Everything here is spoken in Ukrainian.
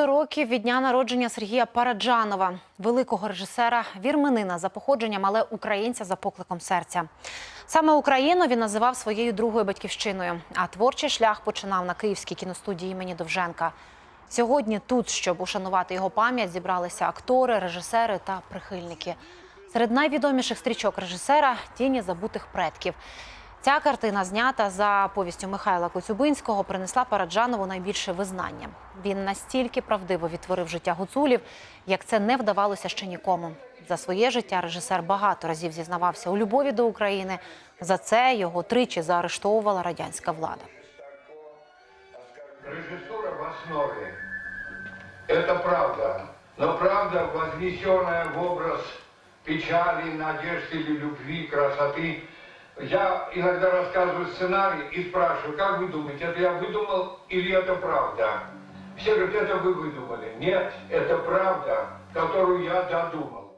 90 років від дня народження Сергія Параджанова, великого режисера, вірменина за походженням, але українця за покликом серця. Саме Україну він називав своєю другою батьківщиною, а творчий шлях починав на київській кіностудії імені Довженка. Сьогодні тут, щоб ушанувати його пам'ять, зібралися актори, режисери та прихильники. Серед найвідоміших стрічок режисера тіні забутих предків. Ця картина, знята за повістю Михайла Коцюбинського, принесла Параджанову найбільше визнання. Він настільки правдиво відтворив життя гуцулів, як це не вдавалося ще нікому. За своє життя режисер багато разів зізнавався у любові до України. За це його тричі заарештовувала радянська влада. Режиссура в основе. Это правда. Но правда, вознесенная в образ печали, надежды или любви, красоты. Я иногда рассказываю сценарий и спрашиваю, как вы думаете, это я выдумал или это правда? Все говорят, это вы выдумали. Нет, это правда, которую я додумал.